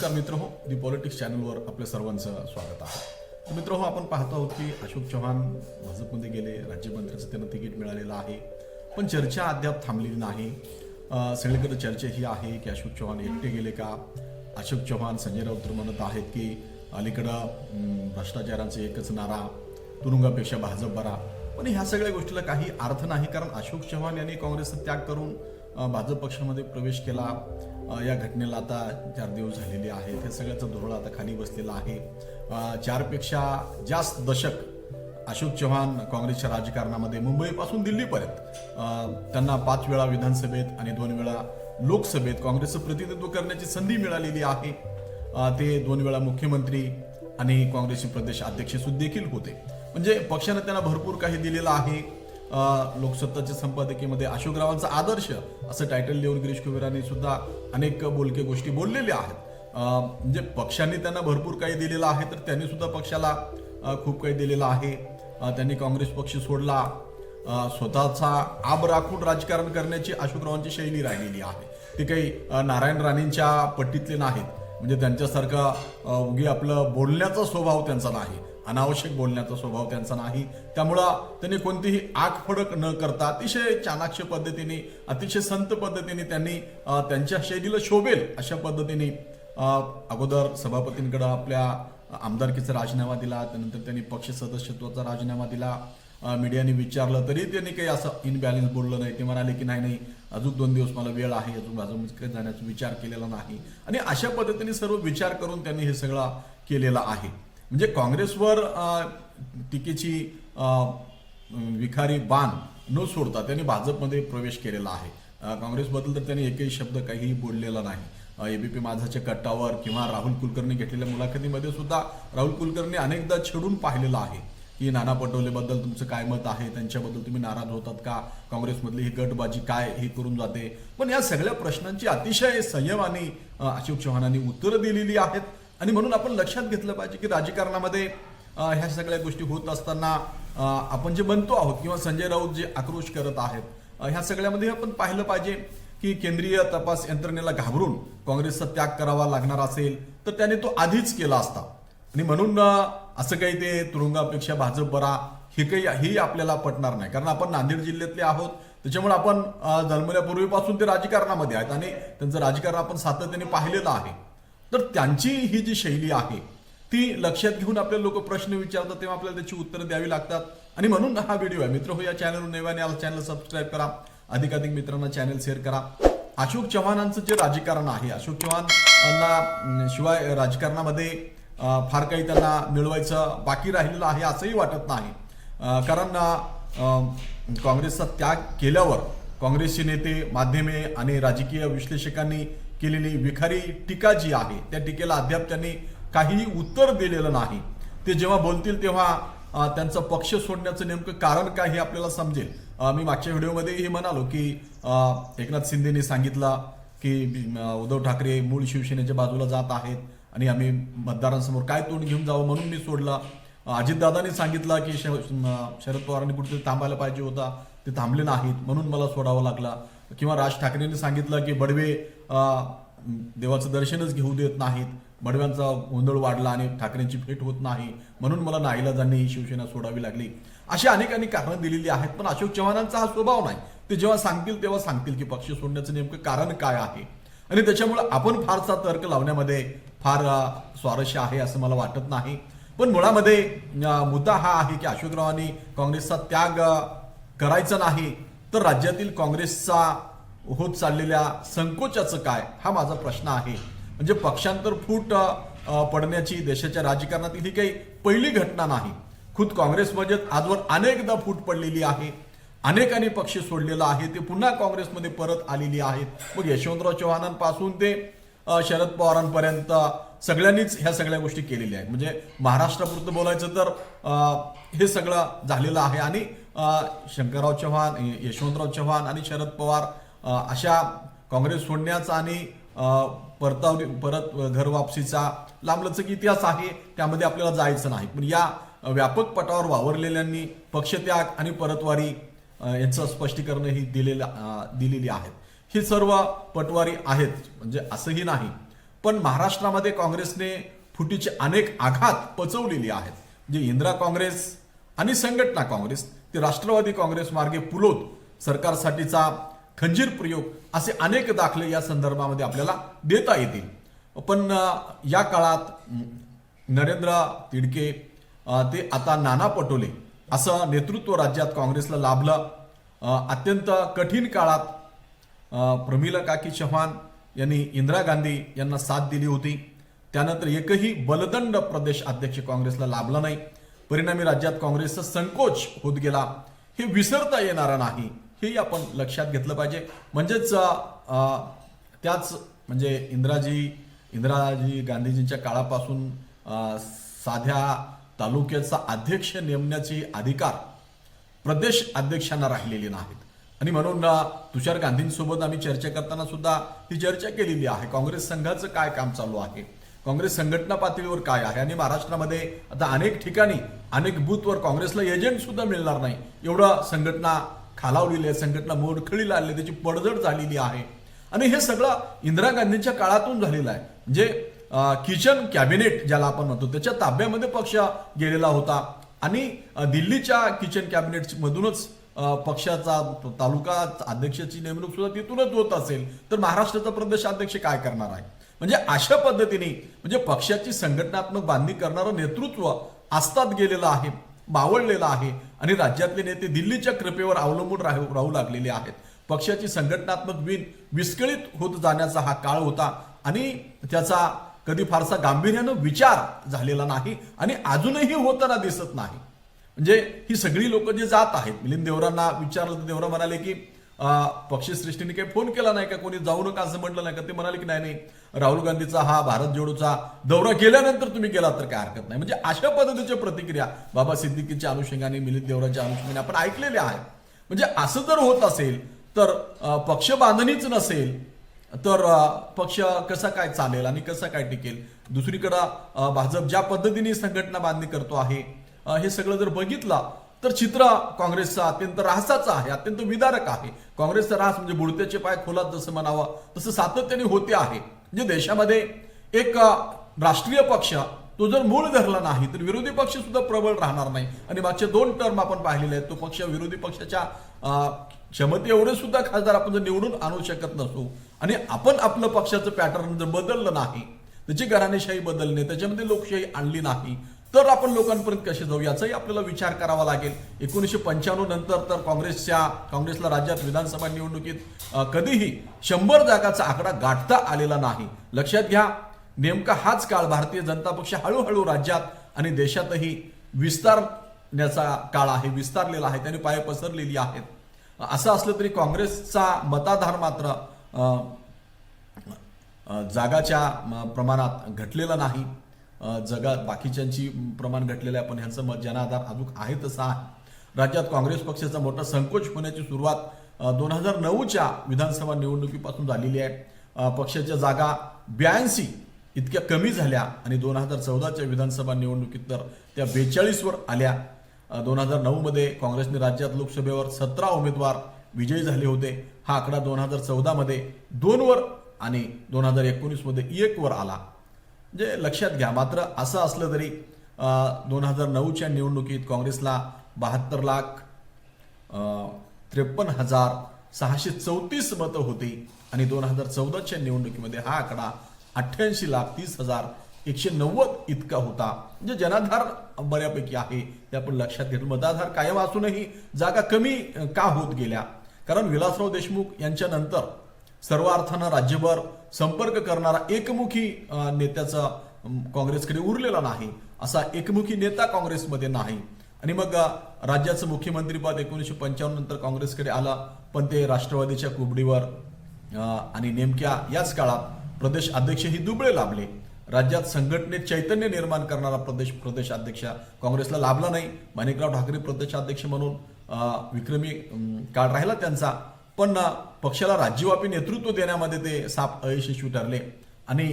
नमस्कार मित्र हो दी पॉलिटिक्स चॅनलवर आपल्या सर्वांचं स्वागत आहे. तर मित्र हो आपण पाहतो आहोत की अशोक चव्हाण भाजपमध्ये गेले राज्यमंत्र्याचं त्यांना तिकीट मिळालेलं आहे पण चर्चा अद्याप थांबलेली नाही. सगळीकडे चर्चा ही आहे की अशोक चव्हाण एकटे गेले का? अशोक चव्हाण संजय राऊत म्हणत आहेत की अलीकडं भ्रष्टाचारांचे भ्रष्टाचाराचा एकच नारा तुरुंगापेक्षा भाजप बरा. पण ह्या सगळ्या गोष्टीला काही अर्थ नाही कारण अशोक चव्हाण यांनी काँग्रेसचा त्याग करून भाजप पक्षामध्ये प्रवेश केला. या घटनेला आता चार दिवस झालेले आहेत. हे सगळ्याचं धोरण आता खाली बसलेलं आहे. चारपेक्षा जास्त दशक अशोक चव्हाण काँग्रेसच्या राजकारणामध्ये मुंबईपासून दिल्लीपर्यंत त्यांना पाच वेळा विधानसभेत आणि दोन वेळा लोकसभेत काँग्रेसचं प्रतिनिधित्व करण्याची संधी मिळालेली आहे. ते दोन वेळा मुख्यमंत्री आणि काँग्रेसचे प्रदेश अध्यक्ष सुद्धा देखील होते. म्हणजे पक्षाने त्यांना भरपूर काही दिलेलं आहे. लोकसत्ताच्या संपादकीमध्ये अशोकरावांचा आदर्श असं टायटल देऊन गिरीश कुबेरांनी सुद्धा अनेक बोलके गोष्टी बोललेल्या आहेत. म्हणजे पक्षांनी त्यांना भरपूर काही दिलेलं आहे तर त्यांनी सुद्धा पक्षाला खूप काही दिलेलं आहे. त्यांनी काँग्रेस पक्ष सोडला. स्वतःचा आब राखून राजकारण करण्याची अशोकरावांची शैली राहिलेली आहे. ते काही नारायण राणेंच्या पट्टीतले नाहीत. म्हणजे त्यांच्यासारखं उगी आपलं बोलण्याचा स्वभाव त्यांचा नाही. अनावश्यक बोलण्याचा स्वभाव त्यांचा नाही. त्यामुळं त्यांनी कोणतीही आगफडक न करता अतिशय चाणाक्ष पद्धतीने अतिशय संत पद्धतीने त्यांनी त्यांच्या शैलीला शोभेल अशा पद्धतीने अगोदर सभापतींकडं आपल्या आमदारकीचा राजीनामा दिला त्यानंतर त्यांनी पक्ष सदस्यत्वाचा राजीनामा दिला. मीडियाने विचारलं तरी त्यांनी काही असं इनबॅलन्स बोललं नाही. ते म्हणाले की नाही नाही अजून दोन दिवस मला वेळ आहे अजून भाजपमध्ये जाण्याचा विचार केलेला नाही. आणि अशा पद्धतीने सर्व विचार करून त्यांनी हे सगळं केलेलं आहे. म्हणजे काँग्रेसवर टीकेची विखारी बाण न सोडता त्यांनी भाजपमध्ये प्रवेश केलेला आहे. काँग्रेसबद्दल तर त्यांनी एकही शब्द काहीही बोललेला नाही. एबीपी माझाच्या कट्टावर किंवा राहुल कुलकर्णी घेतलेल्या मुलाखतीमध्ये सुद्धा राहुल कुलकर्णी अनेकदा छेडून पाहिलेलं आहे की नाना पटोलेबद्दल तुमचं काय मत आहे? त्यांच्याबद्दल तुम्ही नाराज होतात का? काँग्रेसमधली ही गटबाजी काय हे करून जाते? पण या सगळ्या प्रश्नांची अतिशय संयमाने अशोक चव्हाणांनी उत्तरं दिलेली आहेत. आणि म्हणून आपण लक्षात घेतलं पाहिजे की राजकारणामध्ये ह्या सगळ्या गोष्टी होत असताना आपण जे बनतो आहोत किंवा संजय राऊत जे आक्रोश करत आहेत ह्या सगळ्यामध्ये आपण पाहिलं पाहिजे की केंद्रीय तपास यंत्रणेला घाबरून काँग्रेसचा त्याग करावा लागणार असेल तर त्याने तो आधीच केला असता. आणि म्हणून असं काही ते तुरुंगापेक्षा भाजप बरा हे काही हेही आपल्याला पटणार नाही. कारण आपण नांदेड जिल्ह्यातले आहोत त्याच्यामुळे आपण जन्मल्यापूर्वीपासून ते राजकारणामध्ये आहेत आणि त्यांचं राजकारण आपण सातत्याने पाहिलेलं आहे. तर त्यांची ही जी शैली आहे ती लक्षात घेऊन आपल्याला लोक प्रश्न विचारतात तेव्हा आपल्याला त्याची उत्तरं द्यावी लागतात. आणि म्हणून हा व्हिडिओ आहे. मित्र हो या चॅनलवर नव्याने आला चॅनल सबस्क्राईब करा. अधिकाधिक मित्रांना चॅनल शेअर करा. अशोक चव्हाणांचं जे राजकारण आहे अशोक चव्हाणांना शिवाय राजकारणामध्ये फार काही त्यांना मिळवायचं बाकी राहिलेलं आहे असंही वाटत नाही. कारण काँग्रेसचा त्याग केल्यावर काँग्रेसचे नेते माध्यमे आणि राजकीय विश्लेषकांनी केलेली विखारी टीका जी आहे त्या टीकेला अद्याप त्यांनी काहीही उत्तर दिलेलं नाही. ते जेव्हा बोलतील तेव्हा त्यांचा पक्ष सोडण्याचं नेमकं कारण काय हे आपल्याला समजेल. मी मागच्या व्हिडिओमध्ये हे म्हणालो की एकनाथ शिंदेने सांगितलं की उद्धव ठाकरे मूळ शिवसेनेच्या बाजूला जात आहेत आणि आम्ही मतदारांसमोर काय तोंड घेऊन जावं म्हणून मी सोडलं. अजितदादांनी सांगितलं की श- शरद पवारांनी कुठेतरी थांबायला पाहिजे होता. ते थांबले नाहीत म्हणून मला सोडावं लागला. किंवा राज ठाकरेंनी सांगितलं की बडवे देवाचं दर्शनच घेऊ देत नाहीत. बडव्यांचा गोंधळ वाढला आणि ठाकरेंची भेट होत नाही. म्हणून मला नाईलाजांनी ही शिवसेना सोडावी लागली. अशी अनेक अनेक कारणं दिलेली आहेत पण अशोक चव्हाणांचा हा स्वभाव नाही. ते जेव्हा सांगतील तेव्हा सांगतील की पक्ष सोडण्याचं नेमकं कारण काय आहे. आणि त्याच्यामुळे आपण फारसा तर्क लावण्यामध्ये फार स्वारस्य आहे असं मला वाटत नाही. पण मुळामध्ये मुद्दा हा आहे की अशोकरावांनी काँग्रेसचा त्याग करायचा नाही. तर राज्यातील काँग्रेसचा होत चाललेल्या संकोचाचं काय? हा माझा प्रश्न आहे. म्हणजे पक्षांतर फूट पडण्याची देशाच्या राजकारणातील ही काही पहिली घटना नाही. खुद काँग्रेसमध्ये आजवर अनेकदा फूट पडलेली आहे. अनेकांनी पक्ष सोडलेला आहे. ते पुन्हा काँग्रेसमध्ये परत आलेली आहेत. मग यशवंतराव चव्हाणांपासून ते शरद पवारांपर्यंत सगळ्यांनीच ह्या सगळ्या गोष्टी केलेल्या आहेत. म्हणजे महाराष्ट्रापुरतं बोलायचं तर हे सगळं झालेलं आहे. आणि शंकरराव चव्हाण यशवंतराव चव्हाण आणि शरद पवार अशा काँग्रेस सोडण्याचा आणि परतावली परत घर वापसीचा लांबलचक इतिहास आहे त्यामध्ये आपल्याला जायचं नाही. पण या व्यापक पटावर वावरलेल्यांनी पक्षत्याग आणि परतवारी यांचं स्पष्टीकरण ही दिलेलं दिलेली आहेत. ही सर्व पटवारी आहेत म्हणजे असंही नाही. पण महाराष्ट्रामध्ये काँग्रेसने फुटीचे अनेक आघात पचवलेली आहेत. म्हणजे इंदिरा काँग्रेस आणि संघटना काँग्रेस ते राष्ट्रवादी काँग्रेस मार्गे पुलोत सरकारसाठीचा खंजीर प्रयोग असे अनेक दाखले या संदर्भामध्ये आपल्याला देता येतील. पण या काळात नरेंद्र तिडके ते आता नाना पटोले असं नेतृत्व राज्यात काँग्रेसला लाभलं. अत्यंत कठीण काळात प्रमिला काकी चव्हाण यांनी इंदिरा गांधी यांना साथ दिली होती. त्यानंतर एकही बलदंड प्रदेश अध्यक्ष काँग्रेसला लाभला नाही. परिणामी राज्यात काँग्रेसचा संकोच होत गेला. हे विसरता येणारं नाही. हेही आपण लक्षात घेतलं पाहिजे. म्हणजेच त्याच म्हणजे इंदिराजी इंदिराजी गांधीजींच्या काळापासून साध्या तालुक्याचा अध्यक्ष नेमण्याचे अधिकार प्रदेश अध्यक्षांना राहिलेली नाहीत. आणि म्हणून तुषार गांधींसोबत आम्ही चर्चा करताना सुद्धा ही चर्चा केलेली आहे. काँग्रेस संघाचं काय काम चालू आहे? काँग्रेस संघटना पातळीवर काय आहे? आणि महाराष्ट्रामध्ये आता अनेक ठिकाणी अनेक बूथवर काँग्रेसला एजंट सुद्धा मिळणार नाही. एवढं संघटना खालावलेली आहे संघटना मोडखळीला आली आहे, त्याची पडझड झालेली आहे. आणि हे सगळं इंदिरा गांधींच्या काळातून झालेलं आहे. म्हणजे किचन कॅबिनेट ज्याला आपण म्हणतो त्याच्या ताब्यामध्ये पक्ष गेलेला होता. आणि दिल्लीच्या किचन कॅबिनेट मधूनच पक्षाचा तालुका अध्यक्षाची नेमणूक सुद्धा तिथूनच होत असेल तर महाराष्ट्राचा प्रदेश अध्यक्ष काय करणार आहे? म्हणजे अशा पद्धतीने म्हणजे पक्षाची संघटनात्मक बांधणी करणारं नेतृत्व आस्तात गेलेलं आहे बावळलेलं आहे आणि राज्यातले नेते दिल्लीच्या कृपेवर अवलंबून राहू राहू लागलेले आहेत. पक्षाची संघटनात्मक विण विस्कळीत होत जाण्याचा हा काळ होता आणि त्याचा कधी फारसा गांभीर्यानं विचार झालेला नाही आणि अजूनही होताना दिसत नाही. म्हणजे ही सगळी लोक जे जात आहेत मिलिंद देवरांना विचारलं तर देवरा म्हणाले की पक्षश्रेष्ठीने काही फोन केला नाही का? कोणी जाऊ नका असं म्हटलं नाही का? ते म्हणाले की नाही नाही. राहुल गांधीचा हा भारत जोडोचा दौरा केल्यानंतर तुम्ही गेला तर काय हरकत नाही. म्हणजे अशा पद्धतीच्या प्रतिक्रिया बाबा सिद्दीकीच्या अनुषंगाने मिलिंद देवराच्या अनुषंगाने आपण ऐकलेल्या आहे म्हणजे असं जर होत असेल तर पक्ष बांधणीच नसेल तर पक्ष कसा काय चालेल आणि कसा काय टिकेल? दुसरीकडं भाजप ज्या पद्धतीने संघटना बांधणी करतो आहे हे सगळं जर बघितलं तर चित्र काँग्रेसचा अत्यंत राहसाचं आहे अत्यंत विदारक आहे. काँग्रेसचा राहस म्हणजे बुडत्याचे पाय खोलात जसं म्हणावं तसं सातत्याने होते आहे. म्हणजे देशामध्ये एक राष्ट्रीय पक्ष तो जर मूळ धरला नाही तर विरोधी पक्ष सुद्धा प्रबळ राहणार नाही. आणि मागचे दोन टर्म आपण पाहिलेले आहेत तो पक्ष विरोधी पक्षाच्या क्षमते एवढे सुद्धा खासदार आपण जर निवडून आणू शकत नसू आणि आपण आपलं पक्षाचं पॅटर्न जर बदललं नाही त्याची घराणेशाही बदलणे त्याच्यामध्ये लोकशाही आणली नाही तर आपण लोकांपर्यंत कसे जाऊ याचाही आपल्याला विचार करावा लागेल. एकोणीसशे पंच्याण्णव नंतर तर काँग्रेसच्या काँग्रेसला राज्यात विधानसभा निवडणुकीत कधीही शंभर जागाचा आकडा गाठता आलेला नाही. लक्षात घ्या नेमका हाच काळ भारतीय जनता पक्ष हळूहळू राज्यात आणि देशातही विस्तारण्याचा काळ आहे विस्तारलेला आहे त्याने पाय पसरलेली आहेत. असं असलं तरी काँग्रेसचा मताधार मात्र जागाच्या म, प्रमाणात घटलेला नाही. जगात जगा बाकीच्यांची प्रमाण घटलेलं आहे. पण ह्यांचं मत जनाधार अजून आहे तसा आहे. राज्यात काँग्रेस पक्षाचा मोठा संकोच होण्याची सुरुवात दोन हजार नऊच्या विधानसभा निवडणुकीपासून झालेली आहे. पक्षाच्या जागा ब्याऐंशी इतक्या कमी झाल्या आणि दोन हजार चौदाच्या विधानसभा निवडणुकीत तर त्या बेचाळीसवर आल्या. दोन हजार नऊमध्ये काँग्रेसने राज्यात लोकसभेवर सतरा उमेदवार विजयी झाले होते. हा आकडा दोन हजार चौदामध्ये दोनवर आणि दोन हजार एकोणीसमध्ये एकवर आला. म्हणजे लक्षात घ्या मात्र असं असलं तरी दोन हजार नऊच्या निवडणुकीत काँग्रेसला बहात्तर लाख त्रेपन्न हजार सहाशे चौतीस मतं होती आणि दोन हजार चौदाच्या निवडणुकीमध्ये हा आकडा अठ्ठ्याऐंशी लाख तीस हजार एकशे नव्वद इतका होता. म्हणजे जनाधार बऱ्यापैकी आहे ते आपण लक्षात घेतलं. मताधार कायम असूनही जागा कमी का होत गेल्या? कारण विलासराव देशमुख यांच्यानंतर सर्व अर्थानं राज्यभर संपर्क करणारा एकमुखी नेत्याचा काँग्रेसकडे उरलेला नाही असा एकमुखी नेता काँग्रेसमध्ये नाही. आणि मग राज्याचं मुख्यमंत्रीपद एकोणीसशे पंचावन्न नंतर काँग्रेसकडे आला पण ते राष्ट्रवादीच्या कुबडीवर आणि नेमक्या याच काळात प्रदेश अध्यक्षही दुबळे लाभले. राज्यात संघटनेत चैतन्य निर्माण करणारा प्रदेश प्रदेश अध्यक्ष काँग्रेसला लाभला नाही. माणिकराव ठाकरे प्रदेशाध्यक्ष म्हणून विक्रमी काळ राहिला त्यांचा. पण पक्षाला राज्यव्यापी नेतृत्व देण्यामध्ये ते साप अयशस्वी ठरले. आणि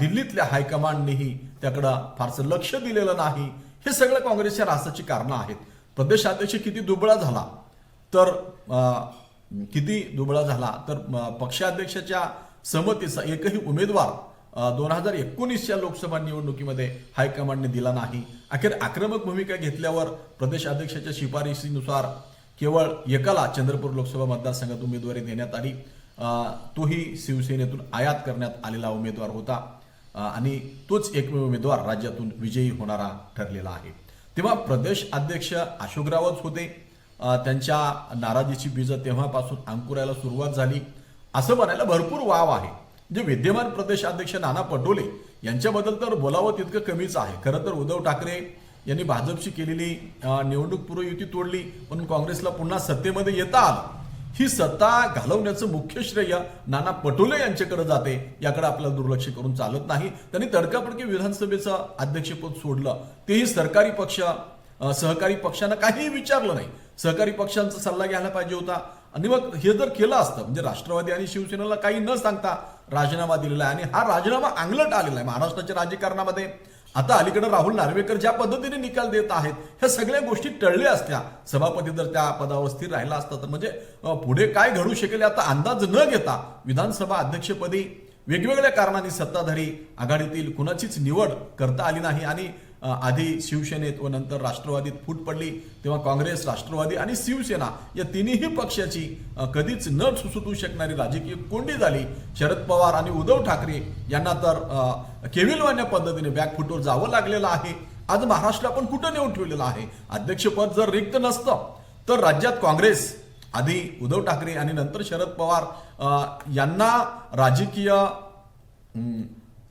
दिल्लीतल्या हायकमांडनेही त्याकडं फारसं लक्ष दिलेलं नाही. हे सगळं काँग्रेसच्या रासाची कारणं आहेत. प्रदेशाध्यक्ष किती दुबळा झाला तर किती दुबळा झाला तर पक्षाध्यक्षाच्या समतीचा एकही उमेदवार दोन हजार एकोणीसच्या लोकसभा निवडणुकीमध्ये हायकमांडने दिला नाही. अखेर आक्रमक भूमिका घेतल्यावर प्रदेश अध्यक्षाच्या शिफारशीनुसार केवळ एकाला चंद्रपूर लोकसभा मतदारसंघात उमेदवारी देण्यात आली. तोही शिवसेनेतून आयात करण्यात आलेला उमेदवार होता. आणि तोच एकमेव उमेदवार राज्यातून विजयी होणारा ठरलेला आहे. तेव्हा प्रदेश अध्यक्ष अशोकरावच होते. त्यांच्या नाराजीची बीज तेव्हापासून अंकुरायला सुरुवात झाली. असं म्हणायला भरपूर वाव आहे. जे विद्यमान प्रदेश अध्यक्ष नाना पटोले यांच्याबद्दल तर बोलावं तितकं कमीच आहे. खरं तर उद्धव ठाकरे यांनी भाजपशी केलेली निवडणूक पूर्व युती तोडली म्हणून काँग्रेसला पुन्हा सत्तेमध्ये येता आलं. ही सत्ता घालवण्याचं मुख्य श्रेय नाना पटोले यांच्याकडे जाते याकडे आपल्याला दुर्लक्ष करून चालत नाही. त्यांनी तडकाफडकी विधानसभेचं अध्यक्षपद सोडलं. तेही सरकारी पक्ष सहकारी पक्षांना काहीही विचारलं नाही. सहकारी पक्षांचा सल्ला घ्यायला पाहिजे होता. आणि मग हे जर केलं असतं म्हणजे राष्ट्रवादी आणि शिवसेनेला काही न सांगता राजीनामा दिलेला आहे. आणि हा राजीनामा अंगलट आलेला आहे महाराष्ट्राच्या राजकारणामध्ये. आता अलीकडे राहुल नार्वेकर ज्या पद्धतीने निकाल देत आहेत ह्या सगळ्या गोष्टी टळल्या असत्या. सभापती जर त्या पदावर स्थिर राहिला असता तर म्हणजे पुढे काय घडू शकेल याचा अंदाज न घेता विधानसभा अध्यक्षपदी वेगवेगळ्या कारणांनी सत्ताधारी आघाडीतील कुणाचीच निवड करता आली नाही आणि आधी शिवसेनेत व नंतर राष्ट्रवादीत फूट पडली तेव्हा काँग्रेस राष्ट्रवादी आणि शिवसेना या तिन्ही पक्षाची कधीच न सुटू शकणारी राजकीय कोंडी झाली. शरद पवार आणि उद्धव ठाकरे यांना तर केविलवान्या पद्धतीने बॅकफुटवर जावं लागलेलं आहे. आज महाराष्ट्र आपण कुठं नेऊन ठेवलेलं आहे? अध्यक्षपद जर रिक्त नसतं तर राज्यात काँग्रेस आधी उद्धव ठाकरे आणि नंतर शरद पवार यांना राजकीय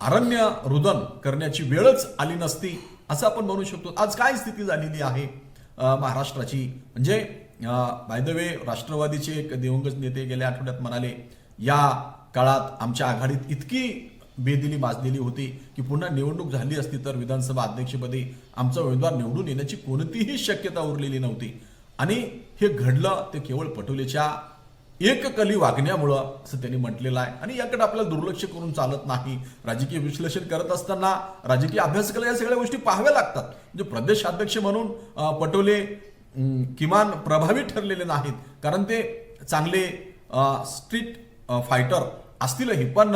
अरण्य रुदन करण्याची वेळच आली नसती. असं आपण म्हणू शकतो. आज काय स्थिती झालेली आहे? महाराष्ट्राची. म्हणजे बाय द वे राष्ट्रवादीचे एक दिवंगत नेते गेल्या आठवड्यात म्हणाले या काळात आमच्या आघाडीत इतकी बेदिली माजलेली होती की पुन्हा निवडणूक झाली असती तर विधानसभा अध्यक्षपदी आमचा उमेदवार निवडून येण्याची कोणतीही शक्यता उरलेली नव्हती. आणि हे घडलं ते केवळ पटोलेच्या एककली वागण्यामुळं असं त्यांनी म्हटलेलं आहे. आणि याकडे आपल्याला दुर्लक्ष करून चालत नाही. राजकीय विश्लेषण करत असताना राजकीय अभ्यासकाला या सगळ्या गोष्टी पाहाव्या लागतात. म्हणजे प्रदेशाध्यक्ष म्हणून पटोले किमान प्रभावी ठरलेले नाहीत. कारण ते चांगले स्ट्रीट फायटर असतीलही. पण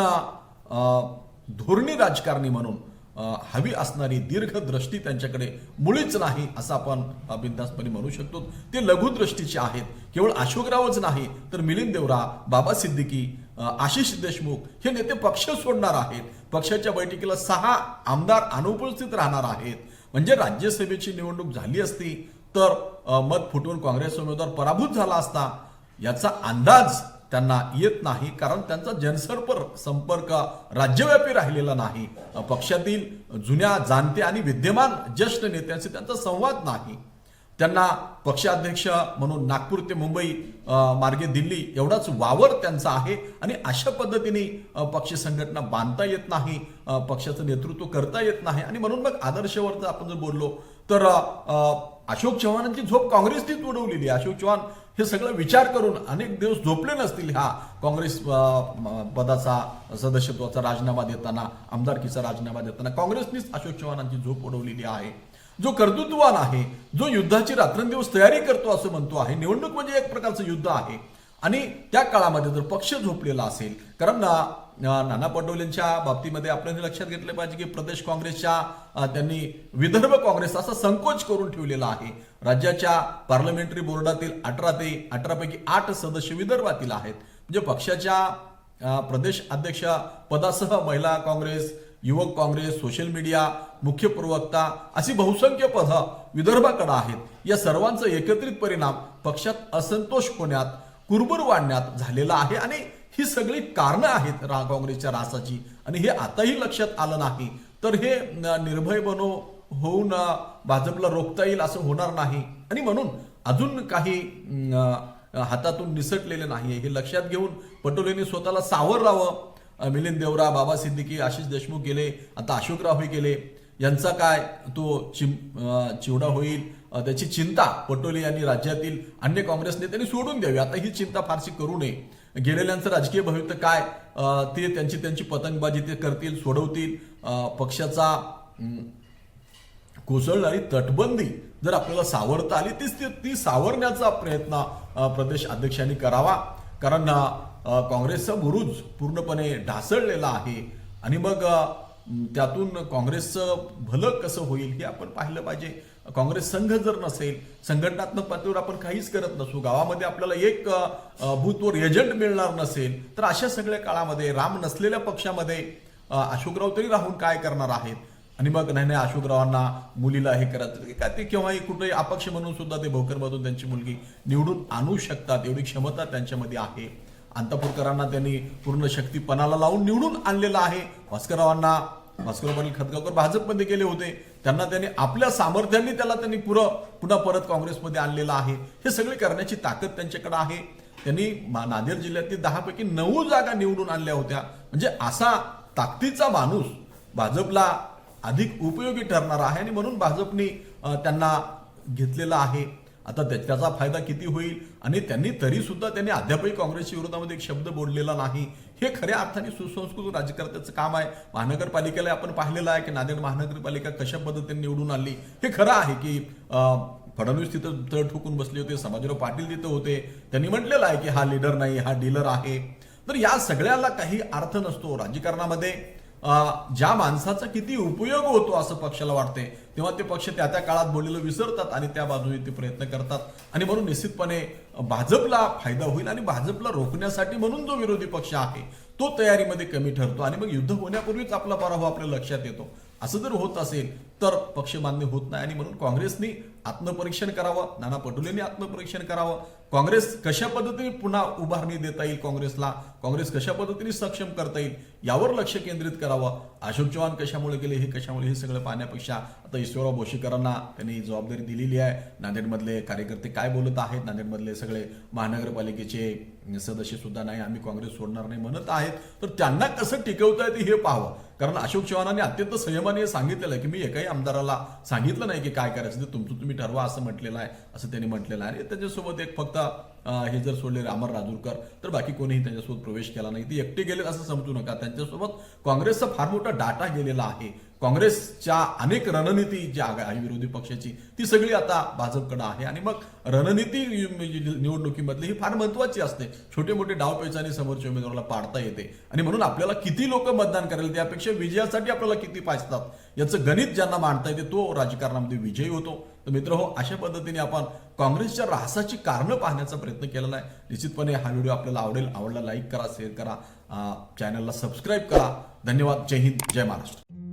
धोरणी राजकारणी म्हणून हवी असणारी दीर्घदृष्टी त्यांच्याकडे मुळीच नाही असं आपण बिंदासपणे म्हणू शकतो. ते लघुदृष्टीचे आहेत. केवळ अशोकरावच नाही तर मिलिंद देवरा बाबा सिद्दीकी आशिष देशमुख हे नेते पक्ष सोडणार आहेत. पक्षाच्या बैठकीला सहा आमदार अनुपस्थित राहणार आहेत. म्हणजे राज्यसभेची निवडणूक झाली असती तर मत फुटवून काँग्रेस उमेदवार पराभूत झाला असता याचा अंदाज त्यांना येत नाही कारण त्यांचा जनसंपर्क संपर्क राज्यव्यापी राहिलेला नाही. पक्षातील जुन्या जाणते आणि विद्यमान ज्येष्ठ नेत्यांशी त्यांचा संवाद नाही. त्यांना पक्षाध्यक्ष म्हणून नागपूर ते मुंबई मार्गे दिल्ली एवढाच वावर त्यांचा आहे आणि अशा पद्धतीने पक्ष संघटना बांधता येत नाही पक्षाचं नेतृत्व करता येत नाही. आणि म्हणून मग आदर्शवरचं आपण जर बोललो तर अशोक चव्हाणांची झोप काँग्रेसनीच उडवलेली अशोक चव्हाण हे सगळं विचार करून अनेक दिवस झोपले नसतील हा काँग्रेस पदाचा सदस्यत्वाचा राजीनामा देताना आमदारकीचा राजीनामा देताना काँग्रेसनीच अशोक चव्हाणांची झोप उडवलेली आहे. जो कर्तृत्ववान आहे जो युद्धाची रात्रंदिवस तयारी करतो असं म्हणतो आहे निवडणूक म्हणजे एक प्रकारचं युद्ध आहे. आणि त्या काळामध्ये जर पक्ष झोपलेला असेल कारण नाना पटोलेंच्या बाबतीमध्ये आपल्याला लक्षात घेतलं पाहिजे की प्रदेश काँग्रेसच्या त्यांनी विदर्भ काँग्रेस असा संकोच करून ठेवलेला आहे. राज्याच्या पार्लमेंटरी बोर्डातील अठरा ते अठरापैकी आठ सदस्य विदर्भातील आहेत. म्हणजे पक्षाच्या प्रदेश अध्यक्ष पदासह महिला काँग्रेस युवक काँग्रेस सोशल मीडिया मुख्य प्रवक्ता अशी बहुसंख्य पदं विदर्भाकडे आहेत. या सर्वांचा एकत्रित परिणाम पक्षात असंतोष होण्यात कुरबुर वाढण्यात झालेला आहे आणि ही सगळी कारणं आहेत रा काँग्रेसच्या रासाची. आणि हे आताही लक्षात आलं नाही. तर हे निर्भय बनो होऊन भाजपला रोखता येईल असं होणार नाही. आणि म्हणून अजून काही हातातून निसटलेले नाही हे लक्षात घेऊन पटोलेंनी स्वतःला सावरावं अ, मिलिंद देवरा बाबा सिद्दीकी आशिष देशमुख गेले. आता अशोकराव गेले. यांचा काय तो चिम चिवडा होईल? त्याची चिंता पटोले यांनी राज्यातील अन्य काँग्रेस नेत्यांनी सोडून द्यावी. आता ही चिंता फारशी करू नये. गेलेल्यांचं राजकीय भविष्य काय? ते त्यांची त्यांची पतंगबाजी ते करतील सोडवतील. पक्षाचा कोसळणारी तटबंदी जर आपल्याला सावरता आली तीच ती ती सावरण्याचा प्रयत्न प्रदेश अध्यक्षांनी करावा. कारण काँग्रेसचा बुरुज पूर्णपणे ढासळलेला आहे. आणि मग त्यातून काँग्रेसचं भलं कसं होईल हे आपण पाहिलं पाहिजे. काँग्रेस संघ जर नसेल संघटनात्मक पातळीवर आपण काहीच करत नसू गावामध्ये आपल्याला एक भूतवर एजंट मिळणार नसेल तर अशा सगळ्या काळामध्ये राम नसलेल्या पक्षामध्ये अशोकराव तरी राहून काय करणार आहेत? आणि मग नाही नाही अशोकरावांना मुलीला हे करायचं का ते केव्हाही कुठेही अपक्ष म्हणून सुद्धा ते भोकरमधून त्यांची मुलगी निवडून आणू शकतात एवढी क्षमता त्यांच्यामध्ये आहे. अंतापूरकरांना त्यांनी पूर्ण शक्तीपणाला लावून निवडून आणलेलं आहे. भास्कररावांना भास्कर पाटील खतगावकर भाजपमध्ये गेले होते. त्यांना त्यांनी आपल्या सामर्थ्याने त्याला त्यांनी पुरं पुन्हा परत काँग्रेसमध्ये आणलेलं आहे. हे सगळे करण्याची ताकद त्यांच्याकडे आहे. त्यांनी मा- नांदेड जिल्ह्यातील दहापैकी नऊ जागा निवडून आणल्या होत्या. म्हणजे असा ताकदीचा माणूस भाजपला अधिक उपयोगी ठरणार आहे आणि म्हणून भाजपने त्यांना घेतलेला आहे. आता त्याचा फायदा किती होईल? आणि त्यांनी तरीसुद्धा त्यांनी अद्यापही काँग्रेसच्या विरोधामध्ये एक शब्द बोललेला नाही. हे खऱ्या अर्थाने सुसंस्कृत राजकारत्याचं काम आहे. महानगरपालिकेला आपण पाहिलेलं आहे की नांदेड महानगरपालिका कशा पद्धतीने निवडून आली? हे खरं आहे की फडणवीस तिथं तळ ठोकून बसले होते समाजराव पाटील तिथं होते. त्यांनी म्हटलेलं आहे की हा लीडर नाही हा डीलर आहे. तर या सगळ्याला काही अर्थ नसतो राजकारणामध्ये. ज्या माणसाचा किती उपयोग होतो असं पक्षाला वाटते तेव्हा ते पक्ष त्या त्या काळात बोललेलं विसरतात आणि त्या बाजूने ते प्रयत्न करतात. आणि म्हणून निश्चितपणे भाजपला फायदा होईल आणि भाजपला रोखण्यासाठी म्हणून जो विरोधी पक्ष आहे तो तयारीमध्ये कमी ठरतो आणि मग युद्ध होण्यापूर्वीच आपला पराभव आपल्या लक्षात येतो. असं जर होत असेल तर पक्ष मान्य होत नाही. आणि म्हणून काँग्रेसनी आत्मपरीक्षण करावं. नाना पटोलेंनी आत्मपरीक्षण करावं. काँग्रेस कशा पद्धतीने पुन्हा उभारणी देता येईल काँग्रेसला? काँग्रेस कशा पद्धतीने सक्षम करता येईल? यावर लक्ष केंद्रित करावं. अशोक चव्हाण कशामुळे गेले हे कशामुळे हे सगळं पाहण्यापेक्षा आता ईश्वरराव भोशीकरांना त्यांनी जबाबदारी दिलेली आहे. नांदेडमधले कार्यकर्ते काय बोलत आहेत? नांदेडमधले सगळे महानगरपालिकेचे सदस्य सुद्धा नाही. आम्ही काँग्रेस सोडणार नाही म्हणत आहेत. तर त्यांना कसं टिकवता येते हे पाहावं. कारण अशोक चव्हाणांनी अत्यंत संयमाने सांगितलेलं आहे की मी एकाही आमदाराला सांगितलं नाही की काय करायचं ते तुमचं तुम्ही ठरवा असं म्हटलेलं आहे असं त्यांनी म्हटलेलं आहे. आणि त्याच्यासोबत एक फक्त हे जर सोडले रामर राजूरकर तर बाकी कोणीही त्यांच्यासोबत प्रवेश केला नाही. ते एकटे गेले असं समजू नका. त्यांच्यासोबत काँग्रेसचा फार मोठा डाटा गेलेला आहे. काँग्रेसच्या अनेक रणनीती जी आहे विरोधी पक्षाची ती सगळी आता भाजपकडे आहे. आणि मग रणनीती म्हणजे निवडणुकीमधली ही फार महत्वाची असते. छोटे मोठे डाव समोरच्या उमेदवाराला पाडता येते. आणि म्हणून आपल्याला किती लोक मतदान करेल त्यापेक्षा विजयासाठी आपल्याला किती पाचतात? याचं गणित ज्यांना मांडता येते तो राजकारणामध्ये विजयी होतो. तर मित्र हो अशा पद्धतीने आपण काँग्रेसच्या ऱ्हासाची कारणं पाहण्याचा प्रयत्न केलेला आहे. निश्चितपणे हा व्हिडिओ आपल्याला आवडेल. आवडला लाईक करा शेअर करा. चॅनलला सबस्क्राईब करा. धन्यवाद. जय हिंद. जय महाराष्ट्र.